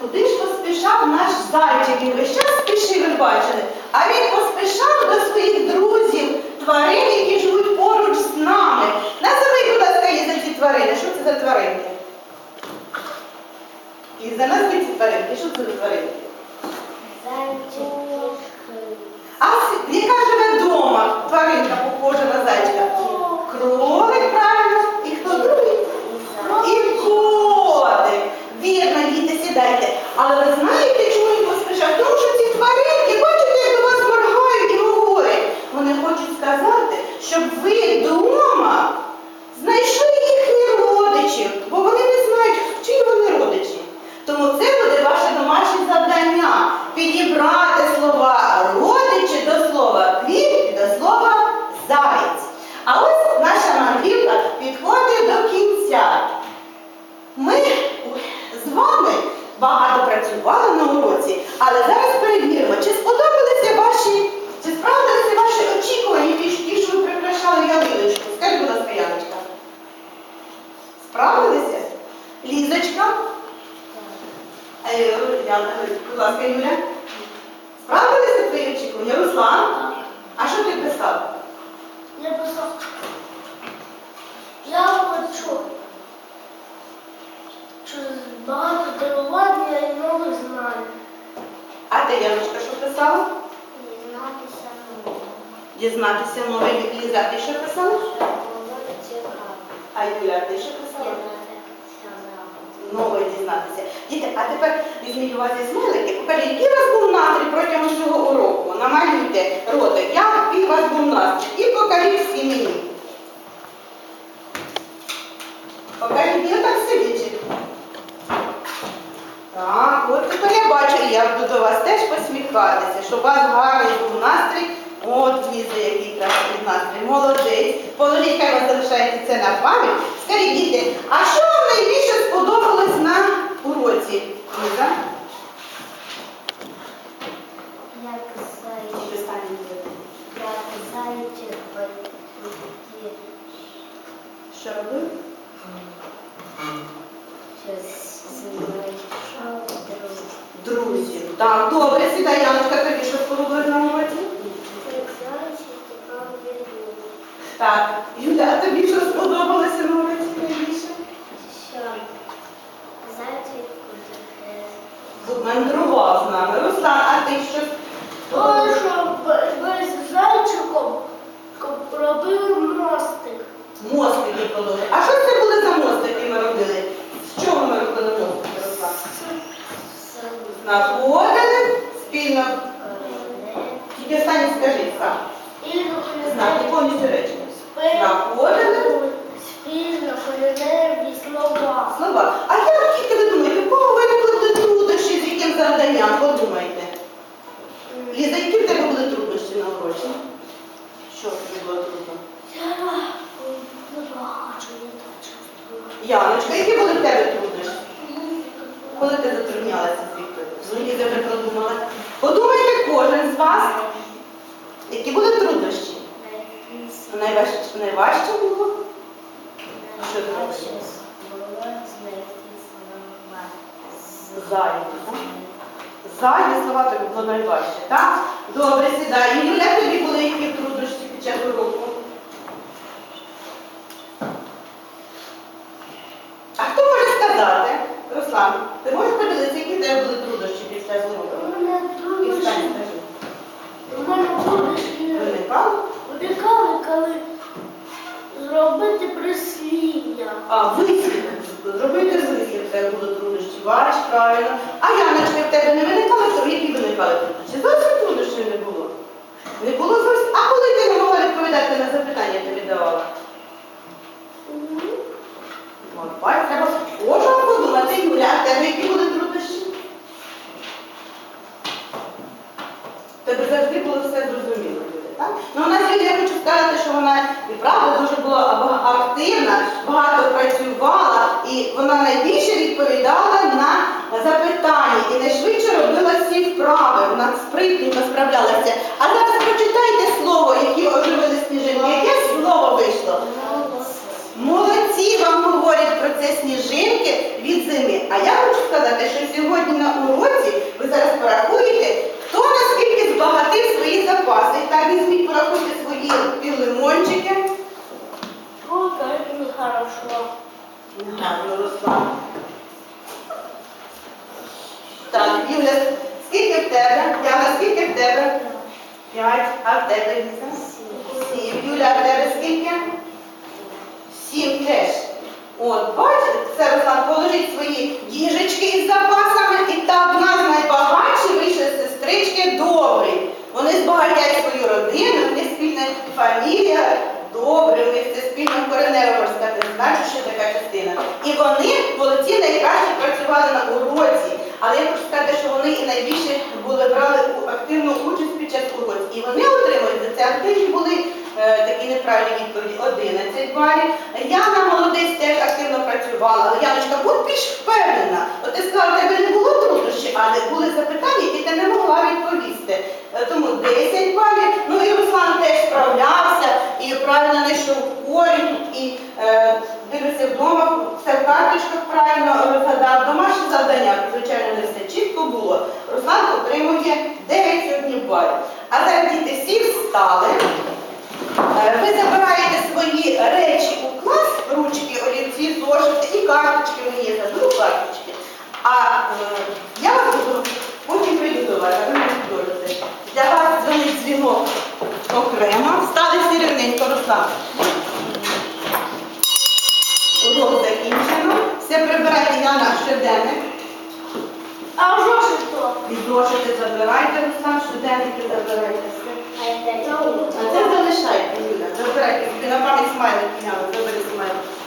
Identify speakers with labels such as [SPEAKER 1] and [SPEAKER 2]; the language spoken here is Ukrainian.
[SPEAKER 1] Куди ж поспішав наш зайчик? Він весь час спішив, ви бачили. А він поспішав до своїх друзів, тварин, які живуть поруч з нами. Назови, будь ласка, є за ці тварини. Що це за тваринки? І за назви ці тваринки. Що це за тваринки? А с- яка живе вдома? Тваринка похожа на зайчика. Кролик, правильно. І хто другий? І котик. Вірно, діти, сідайте. Але ви знаєте, чому він поспішав? Тому що ці тваринки, бачите, як до вас моргають і говорять. Вони хочуть сказати, щоб ви вдома знайшли їхніх родичів, бо вони не знають, чиї вони родичі. Тому це буде ваше домашнє завдання підібрати слова родичі до слова квіт і до слова заєць. А ось наша мандрівка підходить до кінця. Ми з вами багато працювали на уроці, але зараз перевіримо, чи сподобалися ваші, чи справдилися ваші очікування, ті, що- ті, що ви прикрашали ялиночку. Скажіть, будь ласка, Яночка. Справилися? Лізочка? Е, Яна, будь ласка, Юля. Справилися твої очікування? Руслан? А що ти писав?
[SPEAKER 2] Я писав. Я хочу багато дарування і нових знань.
[SPEAKER 1] А ти, Яночка, що писала?
[SPEAKER 2] Дізнатися нового.
[SPEAKER 1] Дізнатися нове Ліза, ти що писала?
[SPEAKER 2] Було цікаво.
[SPEAKER 1] А Юля, ти що писала? Нове дізнатися. Діти, а тепер візьміть у вас ці смайлики, покажіть, який у вас був настрій протягом цього уроку. Намалюйте ротик, який у вас був настрій. І покажіть всі мені. Покажіть, я так сидячи. Так, от тепер я бачу, я буду до вас теж посміхатися, щоб у вас гарний був настрій. От Ліза, який красивий настрій, молодець. Положіть, хай вас залишається це на пам'ять. Скажіть, діти, а що вам найбільше сподобалось на уроці? Ліза?
[SPEAKER 2] Як зайчик,
[SPEAKER 1] Останнє буде.
[SPEAKER 2] як зайчик полетів.
[SPEAKER 1] Що робив? Друзів. Так, добре, сідай, Яночка, тобі що сподобалось на уроці? Так, Юля, а тобі що сподобалося на уроці найбільше? Мандрував з нами. Руслан, а ти що?
[SPEAKER 2] Що ви з зайчиком робили мостик.
[SPEAKER 1] Мостики положили. А що це були за мостики ми робили? З чого ми робили мостики, Руслан? Знаходили спільно. Тільки останнє скажи сам. Знак, не повністю речення. Знаходили
[SPEAKER 2] Спільно кореневі слова.
[SPEAKER 1] слова. А як тільки ви думаєте, в кого виникли труднощі, з яким завданням? Подумайте. Ліза, які в тебе були труднощі на уроці? Що тобі було трудно? Яночка, які були в тебе труднощі? Коли ти затруднялася з Вікторією? Ну, Ліза вже продумала. Подумайте кожен з вас, які були труднощі. Найважче, найважче було? Що робиш? Зайві? Зайві слова тобі було найважче, так? Добре, сідай. І Юля, тобі були які труднощі під час уроку? А хто може сказати? Руслан, ти можеш поділитися, які тебе були труднощі під час уроку?
[SPEAKER 2] У мене
[SPEAKER 1] І
[SPEAKER 2] труднощі.
[SPEAKER 1] встань, скажи.
[SPEAKER 2] У мене труднощі
[SPEAKER 1] Виникало?
[SPEAKER 2] коли зробити прислів'я.
[SPEAKER 1] А, вислів. Зробити вислів, це були труднощі. Вариш, правильно. А Яночка, в тебе не виникали, то які виникали труднощі? Зовсім труднощі не було. Не було зовсім. А коли ти не могла відповідати на запитання, я тобі давала? От, бач, треба кожного подумати, Юля, а в тебе які були труднощі? В Тебе завжди було все зрозуміло, Юля, так? Ну, у нас Юля, я хочу сказати, що і правда дуже була активна, багато працювала, і вона найбільше відповідала на запитання і найшвидше робила всі вправи. Вона Юля, скільки в тебе? Яна, скільки в тебе? П'ять. А в тебе, Ліза? Сім. Юля, в тебе скільки? Сім теж. От, бачите, це Руслан, положіть свої діжечки із запасами, і так в нас найбагатші вийшли сестрички добрі. Вони збагатять свою родину, в них спільна фамілія, добре, в них це спільно коренево, можна сказати, значить, що така частина. І вони молодці найкраще працювали на уроці. Але я хочу сказати, що вони і найбільше були брали активну участь під час уроці. І вони отримують за це активні були е, такі неправильні відповіді 11 балів. Яна молодець теж активно працювала. Але Яночка, будь більш впевнена. От ти сказала, в тебе не було труднощів, але були запитання, які ти не могла відповісти. Е, Тому 10 балів. Ну і Руслан теж справлявся і правильно знайшов корінь, і е, дивився вдома, все в карточках правильно розгадав. Домашнє завдання, звичайно, не все чітко було. Руслан отримує 9 сьогодні балів. А зараз діти всі встали. Е, Ви забираєте свої речі у клас, ручки, олівці, зошити і карточки мені є, заберу карточки. А е, я вас буду, потім прийду до вас, а ви мені скажете. Для вас дзвонить дзвінок окремо. Встали всі рівненько, Руслан. Урок закінчено. Все прибирайте Яна щоденник.
[SPEAKER 2] А уже что?
[SPEAKER 1] І зошити забирайте, Руслан, щоденники забирайте.
[SPEAKER 2] А
[SPEAKER 1] це залишайте, Юля. Забирайте на пам'ять смайлик, міняли, добре смайлик.